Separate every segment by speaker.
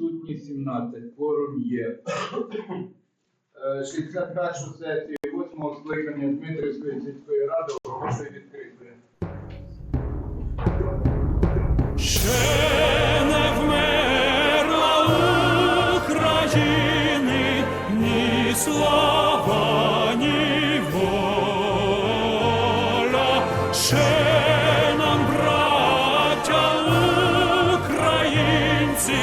Speaker 1: Відсутні 17. Форум є. Е, 61 сесію 8 скликання Дмитрівської сільської ради оголошую відкритою.
Speaker 2: Ще не вмерла України ні слава, ні воля. Ще нам, браття українці,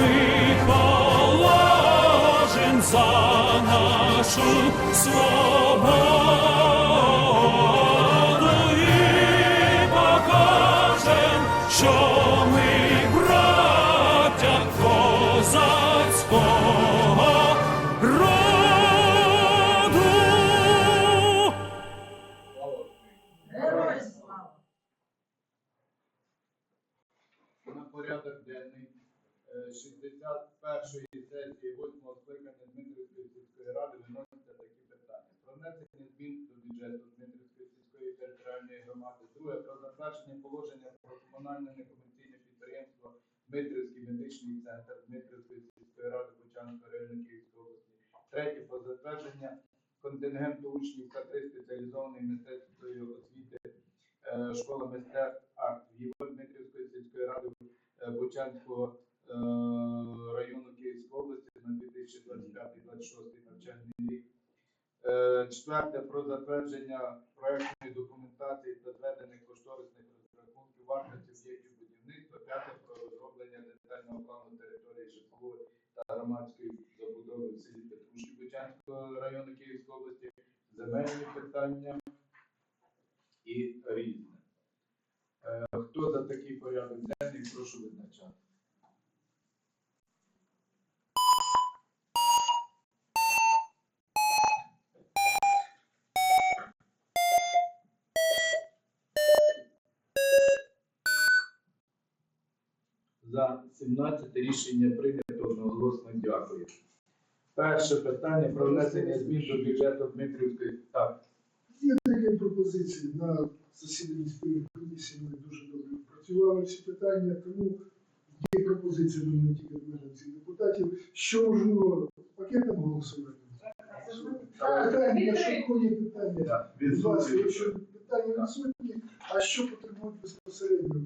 Speaker 2: й положим за нашу свободу
Speaker 1: 61-ї сесії 8 скликання Дмитрівської сільської ради виносяться такі питання. Про внесення змін до бюджету Дмитрівської сільської територіальної громади. Друге, про затвердження положення про комунальне некомерційне підприємство Дмитрівський медичний центр Дмитрівської сільської ради Бучанського району Київської області. Третє, про затвердження контингенту учнів катри спеціалізованої мистецької освіти е, школа мистецтв арт Євро Дмитрівської сільської ради е, Бучанського району Київської області на 2025-2026 навчальний рік. Е, Четверте про затвердження проектної документації та зведених кошторисних розрахунків вартості об'єктів будівництва. П'яте про розроблення детального плану території житлової та громадської забудови в селі Петрушки Бучанського району Київської області, земельні питання і різне. Е, Хто за такий порядок денний, прошу визначати. За 17 рішення прийнято одноголосно дякую. Перше питання про внесення змін до бюджету Дмитрівської. Так,
Speaker 3: Є такі пропозиції на засіданні спільної комісії. Ми дуже добре працювали всі питання, тому є пропозиції не тільки від мене всіх депутатів, що можливо пакетом голосувати. Питання, якщо є питання,
Speaker 1: так.
Speaker 3: будь ласка, якщо питання відсутні, а що потребують безпосередньо?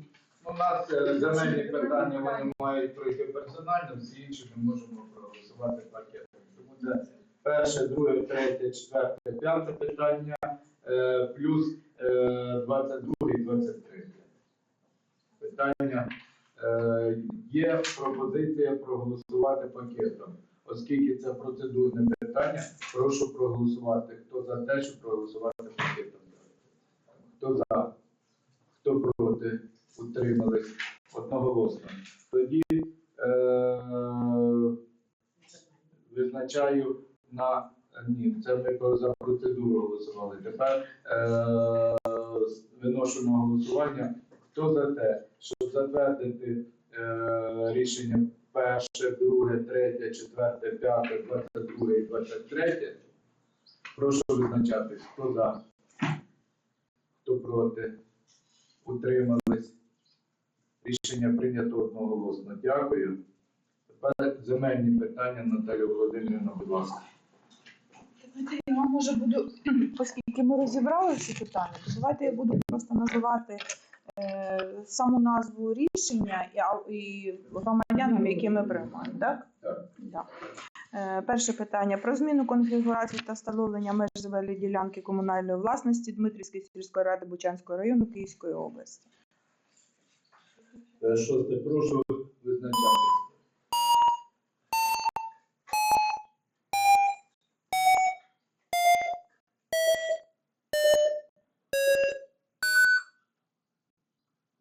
Speaker 1: У нас е, земельні питання вони мають пройти персонально, всі інші ми можемо проголосувати пакетом. Тому це перше, друге, третє, четверте, п'яте питання, е, плюс е, 22 і 23. Питання е, є пропозиція проголосувати пакетом. Оскільки це процедурне питання, прошу проголосувати. Хто за те, щоб проголосувати пакетом? Хто за? Хто проти? Утримались одноголосно. Тоді е, визначаю на ні, це ми за процедуру голосували. Тепер е, виношу на голосування. Хто за те, щоб затвердити е, рішення перше, друге, третє, четверте, п'яте, двадцять друге і двадцять третє? Прошу визначатись. Хто за? Хто проти? Утримались. Рішення прийнято одноголосно. Дякую. Тепер земельні питання Наталя Володимирівна, будь ласка.
Speaker 4: Я може буду, оскільки ми розібрали ці питання, то давайте я буду просто називати е, саму назву рішення і, і громадянам, які ми приймаємо, так?
Speaker 1: Так.
Speaker 4: Да. Е, Перше питання про зміну конфігурації та встановлення меж земельної ділянки комунальної власності Дмитрівської сільської ради Бучанського району Київської області.
Speaker 1: Е, Шосте. Прошу визначати.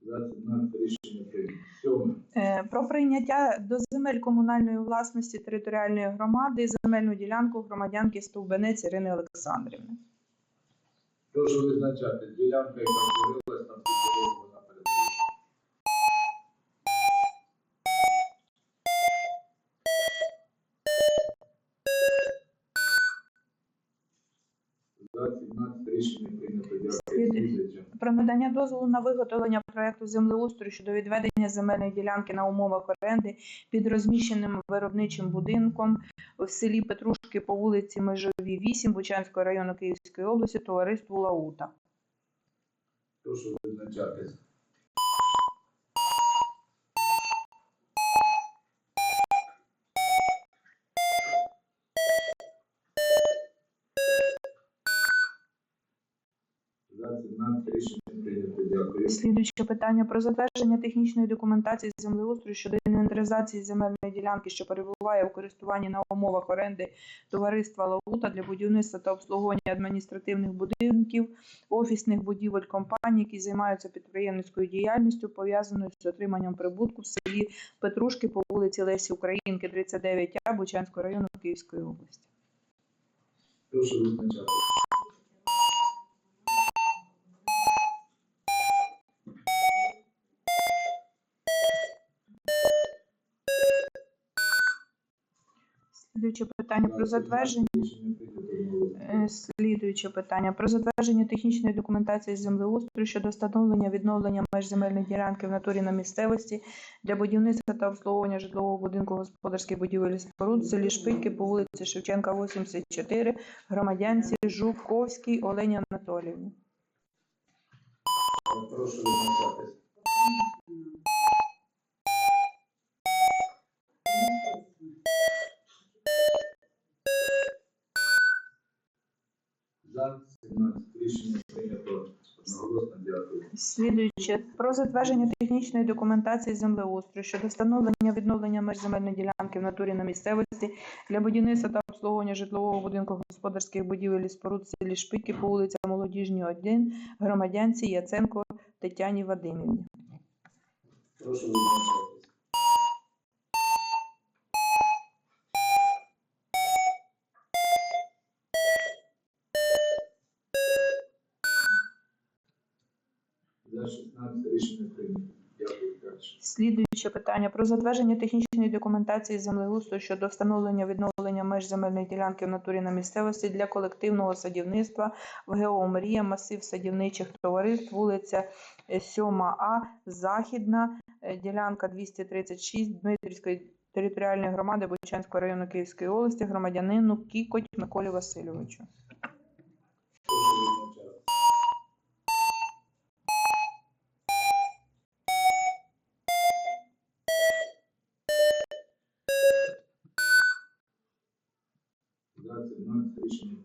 Speaker 1: За 17 рішення прийнято. Сьоме.
Speaker 4: Е, Про прийняття до земель комунальної власності територіальної громади земельну ділянку громадянки Стовбенець Ірини Олександрівни.
Speaker 1: Прошу визначати. Ділянка, яка створилась на підтримку вона передбачена. За 17 рішення прийнято. Дякую.
Speaker 4: Слідуюче.
Speaker 1: Слідуюче.
Speaker 4: Про надання дозволу на виготовлення проекту землеустрою щодо відведення земельної ділянки на умовах оренди під розміщеним виробничим будинком в селі Петрушки по вулиці Межові, 8 Бучанського району Київської області товариству Лаута.
Speaker 1: Прошу визначатись. За 17 рішення прийнято. Дякую.
Speaker 4: Слідуюче питання про затвердження технічної документації землеустрою щодо інвентаризації земельної ділянки, що перебуває у користуванні на умовах оренди товариства Лаута для будівництва та обслуговування адміністративних будинків, офісних будівель компаній, які займаються підприємницькою діяльністю, пов'язаною з отриманням прибутку в селі Петрушки по вулиці Лесі Українки, 39А Бучанського району Київської області.
Speaker 1: Прошу визначатись.
Speaker 4: Слідуюче питання про затвердження. Е, Слідуюче питання про затвердження технічної документації землеустрою щодо встановлення відновлення меж земельної ділянки в натурі на місцевості для будівництва та обслуговування житлового будинку господарських будівель і споруд в селі Шпильки по вулиці Шевченка, 84, громадянці Жуковській Олені Анатоліївні.
Speaker 1: Прошу визначатись. За 17 рішення прийнято одноголосно. Дякую.
Speaker 4: Слідуюче про затвердження технічної документації землеустрою щодо встановлення відновлення меж земельної ділянки в натурі на місцевості для будівництва та обслуговування житлового будинку господарських будівель і споруд в селі Шпики по вулиці Молодіжній 1, громадянці Яценко Тетяні Вадимівні.
Speaker 1: Прошу визначатись. За 16
Speaker 4: Слідуюче питання про затвердження технічної документації землеустрою щодо встановлення відновлення меж земельної ділянки в натурі на місцевості для колективного садівництва в ГО «Мрія», масив садівничих товариств, вулиця е, 7А, Західна, е, ділянка 236 Дмитрівської територіальної громади Бучанського району Київської області, громадянину Кікоть Миколі Васильовичу.
Speaker 1: 11.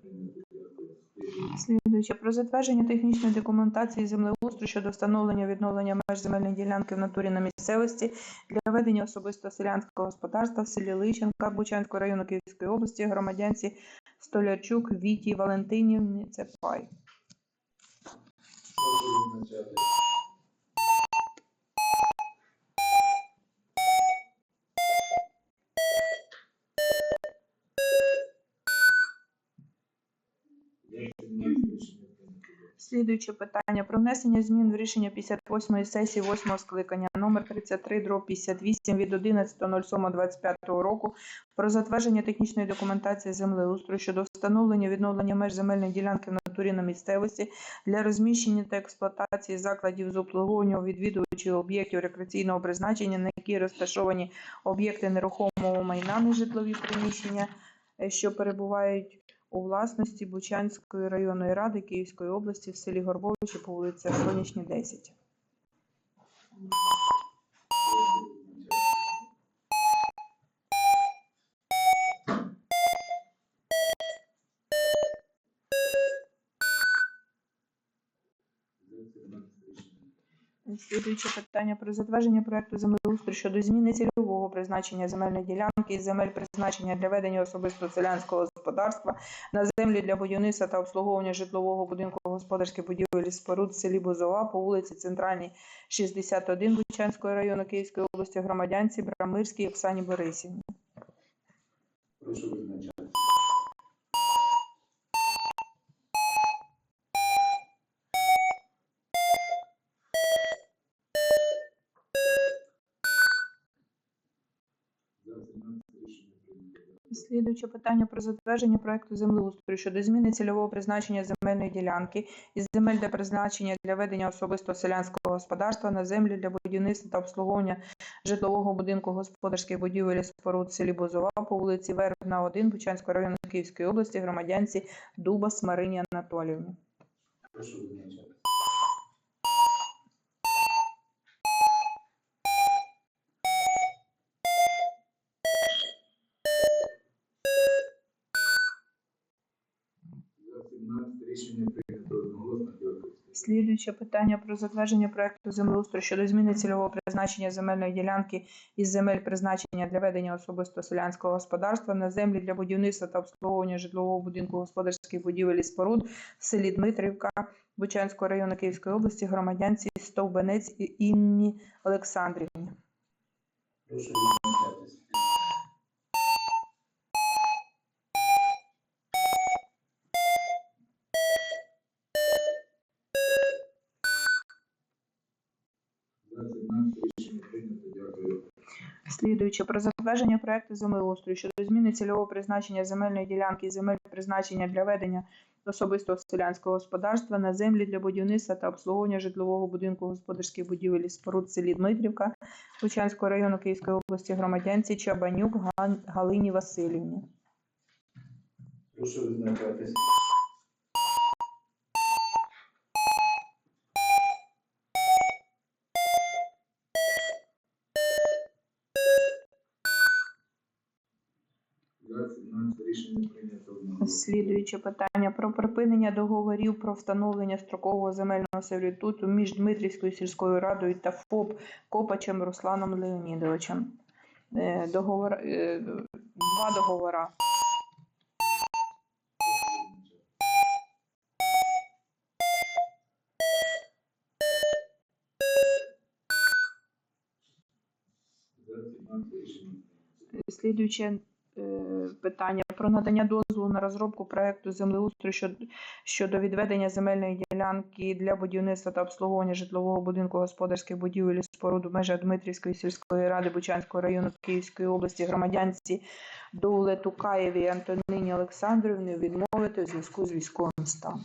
Speaker 1: Слідуюче
Speaker 4: про затвердження технічної документації землеустрою щодо встановлення відновлення меж земельної ділянки в натурі на місцевості для ведення особисто селянського господарства в селі Личенка, Бучанського району Київської області, громадянці Столячук, Віті Валентинівні
Speaker 1: Цепай.
Speaker 4: Слідуюче питання. Про внесення змін в рішення 58-ї сесії 8-го скликання номер 33 дроб 58 від 11.07.25 року про затвердження технічної документації землеустрою щодо встановлення відновлення меж земельної ділянки в натурі на місцевості для розміщення та експлуатації закладів з обслуговування відвідувачів об'єктів рекреаційного призначення, на які розташовані об'єкти нерухомого майна нежитлові приміщення, е, що перебувають у власності Бучанської районної ради Київської області в селі Горбовичі по вулиці Сонячні 10. Слідуюче питання про затвердження проекту землеустрою щодо зміни цільового призначення земельної ділянки із земель призначення для ведення особисто селянського господарства на землі для будівництва та обслуговування житлового будинку господарських будівель і споруд в селі Бузова по вулиці Центральній, 61 Бучанського району Київської області громадянці Брамирській Оксані Борисівні.
Speaker 1: Прошу визначатися.
Speaker 4: Слідуюче питання про затвердження проекту землеустрою щодо зміни цільового призначення земельної ділянки із земель для призначення для ведення особистого селянського господарства на землі для будівництва та обслуговування житлового будинку господарських будівель і споруд селі Бузова по вулиці Вербна, 1 Бучанського району Київської області громадянці Дубас Марині Анатоліївні.
Speaker 1: Прошу. Рішення прийнято одноголосно. Дякую.
Speaker 4: Слідуюче питання про затвердження проекту землеустрою щодо зміни цільового призначення земельної ділянки із земель призначення для ведення особисто селянського господарства на землі для будівництва та обслуговування житлового будинку господарських будівель і споруд в селі Дмитрівка Бучанського району Київської області громадянці Стовбенець і Інні Олександрівні.
Speaker 1: Прошу визначатися.
Speaker 4: Слідуючи про затвердження проекту землеустрою щодо зміни цільового призначення земельної ділянки і земель призначення для ведення особистого селянського господарства на землі для будівництва та обслуговування житлового будинку господарських будівель споруд в селі Дмитрівка Лучанського району Київської області громадянці Чабанюк Галині Васильівні.
Speaker 1: Прошу визначатись.
Speaker 4: Слідуюче питання про припинення договорів про встановлення строкового земельного сервітуту між Дмитрівською сільською радою та ФОП Копачем Русланом Леонідовичем. Е, договор... Е, два договора. Слідуюче питання про надання дозволу на розробку проекту землеустрою щодо, відведення земельної ділянки для будівництва та обслуговування житлового будинку господарських будівель і споруд в межах Дмитрівської сільської ради Бучанського району Київської області громадянці Доуле Тукаєві Антонині Олександрівні відмовити у зв'язку з військовим станом.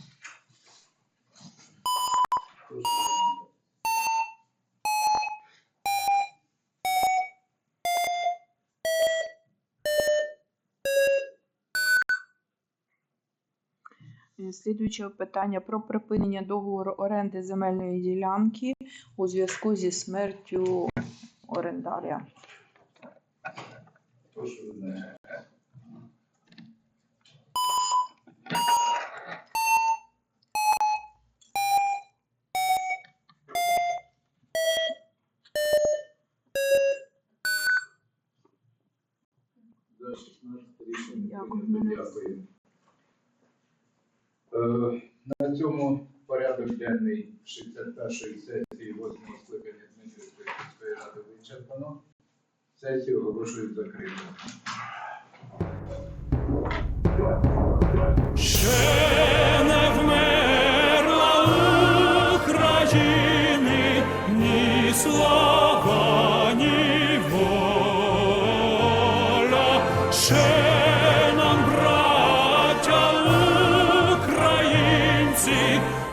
Speaker 4: Слідуюче питання про припинення договору оренди земельної ділянки у зв'язку зі смертю орендаря.
Speaker 1: Прошу визначатися. За 16 рішення
Speaker 4: Дякую.
Speaker 1: Е, На цьому порядок денний 61-ї сесії 8 скликання Дмитрівської сільської ради вичерпано. Сесію оголошую закритою.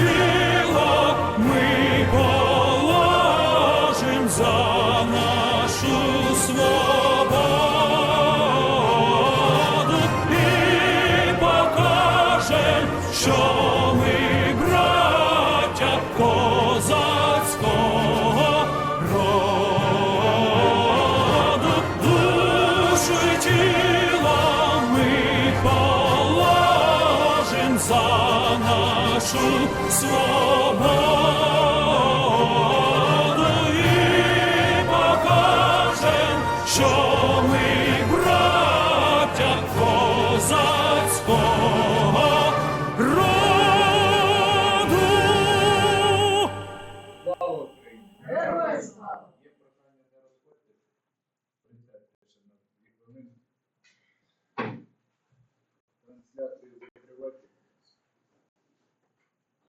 Speaker 2: Spirit. Нашу свободу